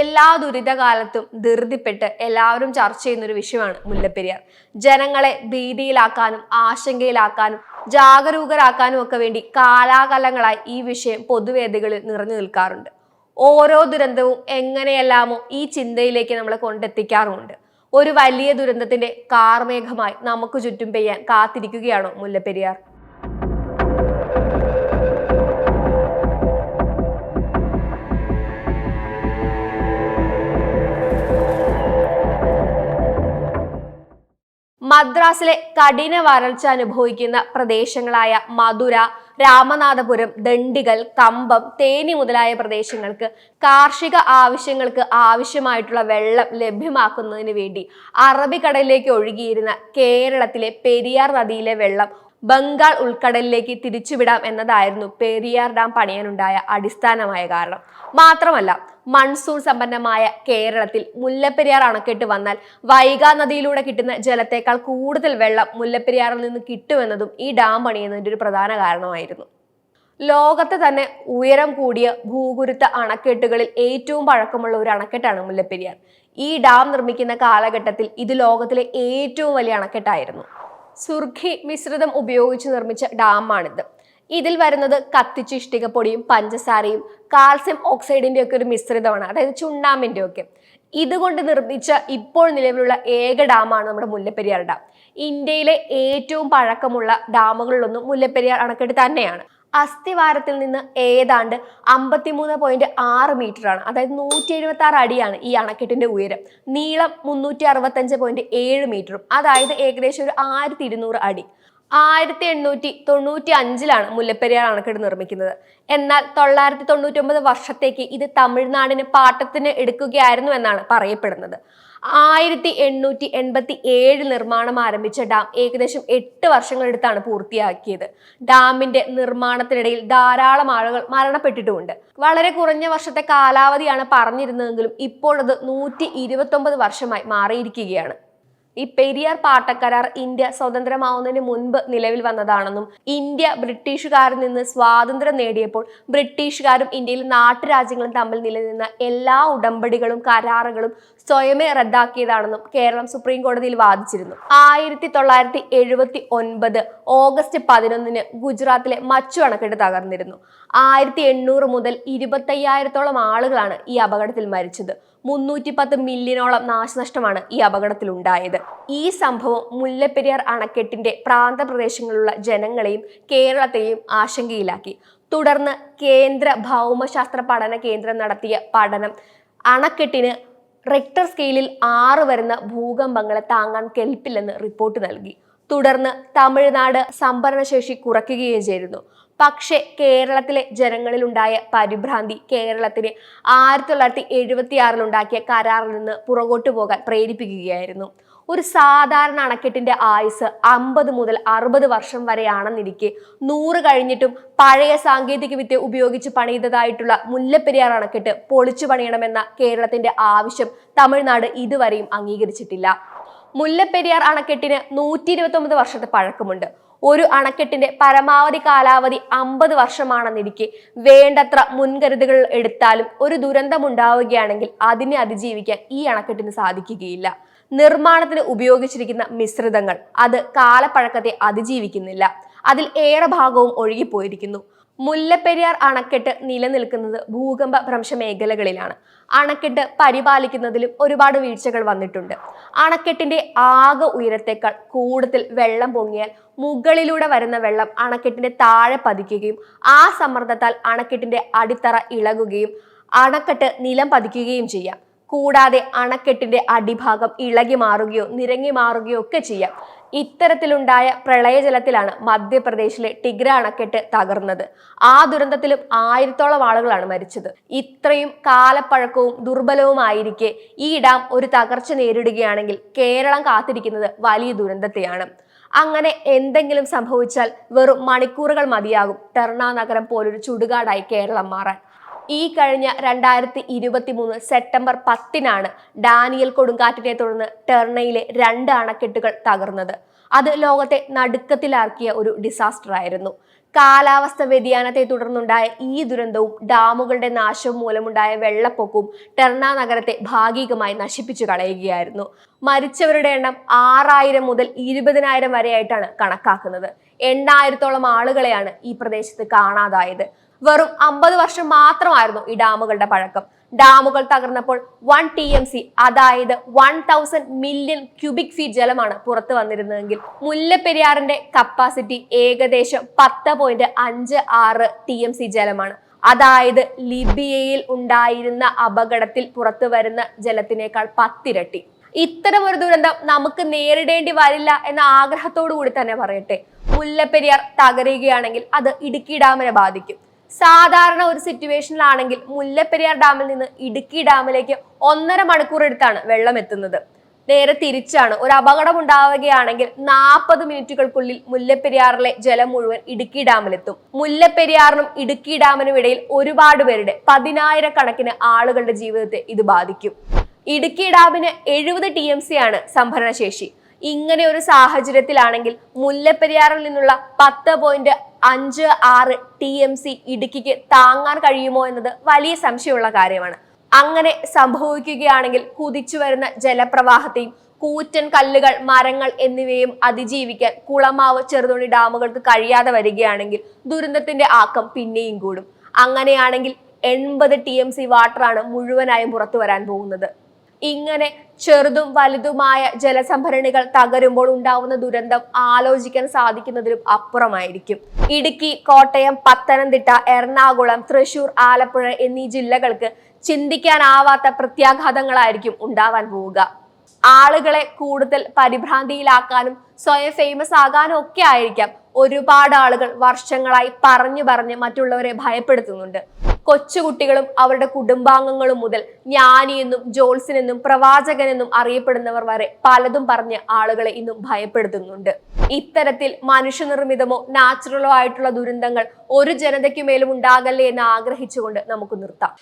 എല്ലാ ദുരിതകാലത്തും ധൃതിപ്പെട്ട് എല്ലാവരും ചർച്ച ചെയ്യുന്ന ഒരു വിഷയമാണ് മുല്ലപ്പെരിയാർ. ജനങ്ങളെ ഭീതിയിലാക്കാനും ആശങ്കയിലാക്കാനും ജാഗരൂകരാക്കാനും ഒക്കെ വേണ്ടി കാലാകാലങ്ങളായി ഈ വിഷയം പൊതുവേദികളിൽ നിറഞ്ഞു നിൽക്കാറുണ്ട്. ഓരോ ദുരന്തവും എങ്ങനെയെല്ലാമോ ഈ ചിന്തയിലേക്ക് നമ്മളെ കൊണ്ടെത്തിക്കാറുമുണ്ട്. ഒരു വലിയ ദുരന്തത്തിന്റെ കാർമേഘമായി നമുക്ക് ചുറ്റും പെയ്യാൻ കാത്തിരിക്കുകയാണോ മുല്ലപ്പെരിയാർ? മദ്രാസിലെ കഠിന വരൾച്ച അനുഭവിക്കുന്ന പ്രദേശങ്ങളായ മധുര രാമനാഥപുരം ദണ്ഡികൾ കമ്പം തേനി മുതലായ പ്രദേശങ്ങൾക്ക് കാർഷിക ആവശ്യങ്ങൾക്ക് ആവശ്യമായിട്ടുള്ള വെള്ളം ലഭ്യമാക്കുന്നതിന് വേണ്ടി അറബിക്കടലിലേക്ക് ഒഴുകിയിരുന്ന കേരളത്തിലെ പെരിയാർ നദിയിലെ വെള്ളം ബംഗാൾ ഉൾക്കടലിലേക്ക് തിരിച്ചുവിടാം എന്നതായിരുന്നു പെരിയാർ ഡാം പണിയാനുണ്ടായ അടിസ്ഥാനമായ കാരണം. മാത്രമല്ല മൺസൂൺ സമ്പന്നമായ കേരളത്തിൽ മുല്ലപ്പെരിയാർ അണക്കെട്ട് വന്നാൽ വൈഗാ നദിയിലൂടെ കിട്ടുന്ന ജലത്തേക്കാൾ കൂടുതൽ വെള്ളം മുല്ലപ്പെരിയാറിൽ നിന്ന് കിട്ടുമെന്നതും ഈ ഡാം പണിയുന്നതിന്റെ ഒരു പ്രധാന കാരണമായിരുന്നു. ലോകത്തെ തന്നെ ഉയരം കൂടിയ ഭൂഗുരുത്ത അണക്കെട്ടുകളിൽ ഏറ്റവും പഴക്കമുള്ള ഒരു അണക്കെട്ടാണ് മുല്ലപ്പെരിയാർ. ഈ ഡാം നിർമ്മിക്കുന്ന കാലഘട്ടത്തിൽ ഇത് ലോകത്തിലെ ഏറ്റവും വലിയ അണക്കെട്ടായിരുന്നു. സുർഖി മിശ്രിതം ഉപയോഗിച്ച് നിർമ്മിച്ച ഡാമാണിത്. ഇതിൽ വരുന്നത് കത്തിച്ച് ഇഷ്ടികപ്പൊടിയും പഞ്ചസാരയും കാൽസ്യം ഓക്സൈഡിന്റെ ഒക്കെ ഒരു മിശ്രിതമാണ് അതായത് ചുണ്ണാമ്പിന്റെ ഒക്കെ ഇതുകൊണ്ട് നിർമ്മിച്ച ഇപ്പോൾ നിലവിലുള്ള ഏക ഡാമാണ് നമ്മുടെ മുല്ലപ്പെരിയാർ ഡാം. ഇന്ത്യയിലെ ഏറ്റവും പഴക്കമുള്ള ഡാമുകളിലൊന്നും മുല്ലപ്പെരിയാർ അണക്കെട്ട് തന്നെയാണ്. അസ്ഥിവാരത്തിൽ നിന്ന് ഏതാണ്ട് അമ്പത്തിമൂന്ന് പോയിന്റ് ആറ് മീറ്റർ ആണ് അതായത് നൂറ്റി എഴുപത്തി ആറ് അടിയാണ് ഈ അണക്കെട്ടിന്റെ ഉയരം. നീളം മുന്നൂറ്റി അറുപത്തഞ്ച് പോയിന്റ് ഏഴ് മീറ്ററും. അതായത് ഏകദേശം ഒരു ആയിരത്തി ഇരുന്നൂറ് അടി. ആയിരത്തി എണ്ണൂറ്റി തൊണ്ണൂറ്റി അഞ്ചിലാണ് മുല്ലപ്പെരിയാർ അണക്കെട്ട് നിർമ്മിക്കുന്നത്. എന്നാൽ തൊള്ളായിരത്തി തൊണ്ണൂറ്റി ഒമ്പത് വർഷത്തേക്ക് ഇത് തമിഴ്നാടിന് പാട്ടത്തിന് എടുക്കുകയായിരുന്നു എന്നാണ് പറയപ്പെടുന്നത്. ആയിരത്തി എണ്ണൂറ്റി എൺപത്തി ഏഴ് നിർമ്മാണം ആരംഭിച്ച ഡാം ഏകദേശം എട്ട് വർഷങ്ങളെടുത്താണ് പൂർത്തിയാക്കിയത്. ഡാമിന്റെ നിർമ്മാണത്തിനിടയിൽ ധാരാളം ആളുകൾ മരണപ്പെട്ടിട്ടുമുണ്ട്. വളരെ കുറഞ്ഞ വർഷത്തെ കാലാവധിയാണ് പറഞ്ഞിരുന്നതെങ്കിലും ഇപ്പോഴത് നൂറ്റി ഇരുപത്തി വർഷമായി മാറിയിരിക്കുകയാണ്. ഈ പെരിയാർ പാട്ടക്കരാർ ഇന്ത്യ സ്വതന്ത്രമാവുന്നതിന് മുൻപ് നിലവിൽ വന്നതാണെന്നും ഇന്ത്യ ബ്രിട്ടീഷുകാരിൽ നിന്ന് സ്വാതന്ത്ര്യം നേടിയപ്പോൾ ബ്രിട്ടീഷുകാരും ഇന്ത്യയിൽ നാട്ടുരാജ്യങ്ങളും തമ്മിൽ നിലനിന്ന എല്ലാ ഉടമ്പടികളും കരാറുകളും സ്വയമേ റദ്ദാക്കിയതാണെന്നും കേരളം സുപ്രീം കോടതിയിൽ വാദിച്ചിരുന്നു. ആയിരത്തി തൊള്ളായിരത്തി എഴുപത്തി ഒൻപത് ഓഗസ്റ്റ് പതിനൊന്നിന് ഗുജറാത്തിലെ മച്ചു അണക്കെട്ട് തകർന്നിരുന്നു. ആയിരത്തി എണ്ണൂറ് മുതൽ ഇരുപത്തയ്യായിരത്തോളം ആളുകളാണ് ഈ അപകടത്തിൽ മരിച്ചത്. മുന്നൂറ്റി പത്ത് മില്യണോളം നാശനഷ്ടമാണ് ഈ അപകടത്തിൽ ഉണ്ടായത് ഈ സംഭവം മുല്ലപ്പെരിയാർ അണക്കെട്ടിന്റെ പ്രാന്തപ്രദേശങ്ങളിലുള്ള ജനങ്ങളെയും കേരളത്തെയും ആശങ്കയിലാക്കി. തുടർന്ന് കേന്ദ്ര ഭൗമശാസ്ത്ര പഠന കേന്ദ്രം നടത്തിയ പഠനം അണക്കെട്ടിന് റെക്ടർ സ്കെയിലിൽ ആറ് വരുന്ന ഭൂകമ്പങ്ങളെ താങ്ങാൻ കെൽപ്പില്ലെന്ന് റിപ്പോർട്ട് നൽകി. തുടർന്ന് തമിഴ്നാട് സംഭരണശേഷി കുറയ്ക്കുകയും ചെയ്തിരുന്നു. പക്ഷേ കേരളത്തിലെ ജനങ്ങളിലുണ്ടായ പരിഭ്രാന്തി കേരളത്തിന് ആയിരത്തി തൊള്ളായിരത്തി എഴുപത്തി ആറിലുണ്ടാക്കിയ കരാറിൽ നിന്ന് പുറകോട്ട് പോകാൻ പ്രേരിപ്പിക്കുകയായിരുന്നു. ഒരു സാധാരണ അണക്കെട്ടിന്റെ ആയുസ് അമ്പത് മുതൽ അറുപത് വർഷം വരെയാണെന്നിരിക്കെ നൂറ് കഴിഞ്ഞിട്ടും പഴയ സാങ്കേതിക വിദ്യ ഉപയോഗിച്ച് പണിതതായിട്ടുള്ള മുല്ലപ്പെരിയാർ അണക്കെട്ട് പൊളിച്ചു പണിയണമെന്ന കേരളത്തിന്റെ ആവശ്യം തമിഴ്നാട് ഇതുവരെയും അംഗീകരിച്ചിട്ടില്ല. മുല്ലപ്പെരിയാർ അണക്കെട്ടിന് നൂറ്റി ഇരുപത്തി വർഷത്തെ പഴക്കമുണ്ട്. ഒരു അണക്കെട്ടിന്റെ പരമാവധി കാലാവധി അമ്പത് വർഷമാണെന്നിരിക്കെ വേണ്ടത്ര മുൻകരുതലുകൾ എടുത്താലും ഒരു ദുരന്തമുണ്ടാവുകയാണെങ്കിൽ അതിനെ അതിജീവിക്കാൻ ഈ അണക്കെട്ടിന് സാധിക്കുകയില്ല. നിർമ്മാണത്തിന് ഉപയോഗിച്ചിരിക്കുന്ന മിശ്രിതങ്ങൾ അത് കാലപ്പഴക്കത്തെ അതിജീവിക്കുന്നില്ല. അതിൽ ഏറെ ഭാഗവും ഒഴുകിപ്പോയിരിക്കുന്നു. മുല്ലപ്പെരിയാർ അണക്കെട്ട് നിലനിൽക്കുന്നത് ഭൂകമ്പ ഭ്രംശ മേഖലകളിലാണ്. അണക്കെട്ട് പരിപാലിക്കുന്നതിലും ഒരുപാട് വീഴ്ചകൾ വന്നിട്ടുണ്ട്. അണക്കെട്ടിന്റെ ആകെ ഉയരത്തേക്കാൾ കൂടുതൽ വെള്ളം പൊങ്ങിയാൽ മുകളിലൂടെ വരുന്ന വെള്ളം അണക്കെട്ടിന്റെ താഴെ പതിക്കുകയും ആ സമ്മർദ്ദത്താൽ അണക്കെട്ടിന്റെ അടിത്തറ ഇളകുകയും അണക്കെട്ട് നിലം പതിക്കുകയും ചെയ്യാം. കൂടാതെ അണക്കെട്ടിന്റെ അടിഭാഗം ഇളകി മാറുകയോ നിരങ്ങി മാറുകയോ ഒക്കെ ചെയ്യാം. ഇത്തരത്തിലുണ്ടായ പ്രളയജലത്തിലാണ് മധ്യപ്രദേശിലെ ടിഗ്ര അണക്കെട്ട് തകർന്നത്. ആ ദുരന്തത്തിലും ആയിരത്തോളം ആളുകളാണ് മരിച്ചത്. ഇത്രയും കാലപ്പഴക്കവും ദുർബലവുമായിരിക്കെ ഈ ഡാം ഒരു തകർച്ച നേരിടുകയാണെങ്കിൽ കേരളം കാത്തിരിക്കുന്നത് വലിയ ദുരന്തത്തെയാണ്. അങ്ങനെ എന്തെങ്കിലും സംഭവിച്ചാൽ വെറും മണിക്കൂറുകൾ മതിയാകും. ടെർണ നഗരം പോലൊരു ചുടുകാടായി കേരളം മാറാൻ. ഈ കഴിഞ്ഞ രണ്ടായിരത്തി ഇരുപത്തി മൂന്ന് സെപ്റ്റംബർ പത്തിനാണ് ഡാനിയൽ കൊടുങ്കാറ്റിനെ തുടർന്ന് ടെർണയിലെ രണ്ട് അണക്കെട്ടുകൾ തകർന്നത്. അത് ലോകത്തെ നടുക്കത്തിലാക്കിയ ഒരു ഡിസാസ്റ്റർ ആയിരുന്നു. കാലാവസ്ഥ വ്യതിയാനത്തെ തുടർന്നുണ്ടായ ഈ ദുരന്തവും ഡാമുകളുടെ നാശവും മൂലമുണ്ടായ വെള്ളപ്പൊക്കവും ടെർണ നഗരത്തെ ഭാഗികമായി നശിപ്പിച്ചു കളയുകയായിരുന്നു. മരിച്ചവരുടെ എണ്ണം ആറായിരം മുതൽ ഇരുപതിനായിരം വരെയായിട്ടാണ് കണക്കാക്കുന്നത്. എണ്ണായിരത്തോളം ആളുകളെയാണ് ഈ പ്രദേശത്ത് കാണാതായത്. വെറും അമ്പത് വർഷം മാത്രമായിരുന്നു ഈ ഡാമുകളുടെ പഴക്കം. ഡാമുകൾ തകർന്നപ്പോൾ വൺ ടി എം സി അതായത് one thousand million cubic feet ജലമാണ് പുറത്തു വന്നിരുന്നതെങ്കിൽ മുല്ലപ്പെരിയാറിന്റെ കപ്പാസിറ്റി ഏകദേശം പത്ത് പോയിന്റ് അഞ്ച് ആറ് ടി എം സി ജലമാണ്. അതായത് ലിബിയയിൽ ഉണ്ടായിരുന്ന അപകടത്തിൽ പുറത്തു വരുന്ന ജലത്തിനേക്കാൾ പത്തിരട്ടി. ഇത്തരം ഒരു ദുരന്തം നമുക്ക് നേരിടേണ്ടി വരില്ല എന്ന ആഗ്രഹത്തോടു കൂടി തന്നെ പറയട്ടെ. മുല്ലപ്പെരിയാർ തകരുകയാണെങ്കിൽ അത് ഇടുക്കി ഡാമിനെ ബാധിക്കും. സാധാരണ ഒരു സിറ്റുവേഷനിലാണെങ്കിൽ മുല്ലപ്പെരിയാർ ഡാമിൽ നിന്ന് ഇടുക്കി ഡാമിലേക്ക് ഒന്നര മണിക്കൂർ എടുത്താണ് വെള്ളം എത്തുന്നത്. നേരെ തിരിച്ചാണ് ഒരു അപകടം ഉണ്ടാവുകയാണെങ്കിൽ നാൽപ്പത് മിനിറ്റുകൾക്കുള്ളിൽ മുല്ലപ്പെരിയാറിലെ ജലം മുഴുവൻ ഇടുക്കി ഡാമിലെത്തും. മുല്ലപ്പെരിയാറിനും ഇടുക്കി ഡാമിനും ഇടയിൽ ഒരുപാട് പേരുടെ പതിനായിരക്കണക്കിന് ആളുകളുടെ ജീവിതത്തെ ഇത് ബാധിക്കും. ഇടുക്കി ഡാമിന് എഴുപത് ടി എം സി ആണ് സംഭരണശേഷി. ഇങ്ങനെ ഒരു സാഹചര്യത്തിലാണെങ്കിൽ മുല്ലപ്പെരിയാറിൽ നിന്നുള്ള പത്ത് പോയിന്റ് അഞ്ച് ആറ് ടി എം സി ഇടുക്കിക്ക് താങ്ങാൻ കഴിയുമോ എന്നത് വലിയ സംശയമുള്ള കാര്യമാണ്. അങ്ങനെ സംഭവിക്കുകയാണെങ്കിൽ കുതിച്ചു വരുന്ന ജലപ്രവാഹത്തെയും കൂറ്റൻ കല്ലുകൾ മരങ്ങൾ എന്നിവയും അതിജീവിക്കാൻ കുളമാവ് ചെറുതുണി ഡാമുകൾക്ക് കഴിയാതെ വരികയാണെങ്കിൽ ദുരന്തത്തിന്റെ ആക്കം പിന്നെയും കൂടും. അങ്ങനെയാണെങ്കിൽ എൺപത് ടി എം സി വാട്ടറാണ് മുഴുവനായും പുറത്തു വരാൻ പോകുന്നത്. ഇങ്ങനെ ചെറുതും വലുതുമായ ജലസംഭരണികൾ തകരുമ്പോൾ ഉണ്ടാവുന്ന ദുരന്തം ആലോചിക്കാൻ സാധിക്കുന്നതിലും അപ്പുറമായിരിക്കും. ഇടുക്കി കോട്ടയം പത്തനംതിട്ട എറണാകുളം തൃശൂർ ആലപ്പുഴ എന്നീ ജില്ലകൾക്ക് ചിന്തിക്കാനാവാത്ത പ്രത്യാഘാതങ്ങളായിരിക്കും ഉണ്ടാവാൻ പോവുക. ആളുകളെ കൂടുതൽ പരിഭ്രാന്തിയിലാക്കാനും സ്വയം ഫേമസ് ആകാനും ഒക്കെ ആയിരിക്കാം ഒരുപാട് ആളുകൾ വർഷങ്ങളായി പറഞ്ഞു പറഞ്ഞ് മറ്റുള്ളവരെ ഭയപ്പെടുത്തുന്നുണ്ട്. കൊച്ചുകുട്ടികളും അവരുടെ കുടുംബാംഗങ്ങളും മുതൽ ജ്ഞാനിയെന്നും ജോൾസിനെന്നും പ്രവാചകനെന്നും അറിയപ്പെടുന്നവർ വരെ പലതും പറഞ്ഞ് ആളുകളെ ഇന്നും ഭയപ്പെടുത്തുന്നുണ്ട്. ഇത്തരത്തിൽ മനുഷ്യനിർമ്മിതമോ നാച്ചുറലോ ആയിട്ടുള്ള ദുരന്തങ്ങൾ ഒരു ജനതയ്ക്കുമേലും ഉണ്ടാകല്ലേ എന്ന് ആഗ്രഹിച്ചുകൊണ്ട് നമുക്ക് നിർത്താം.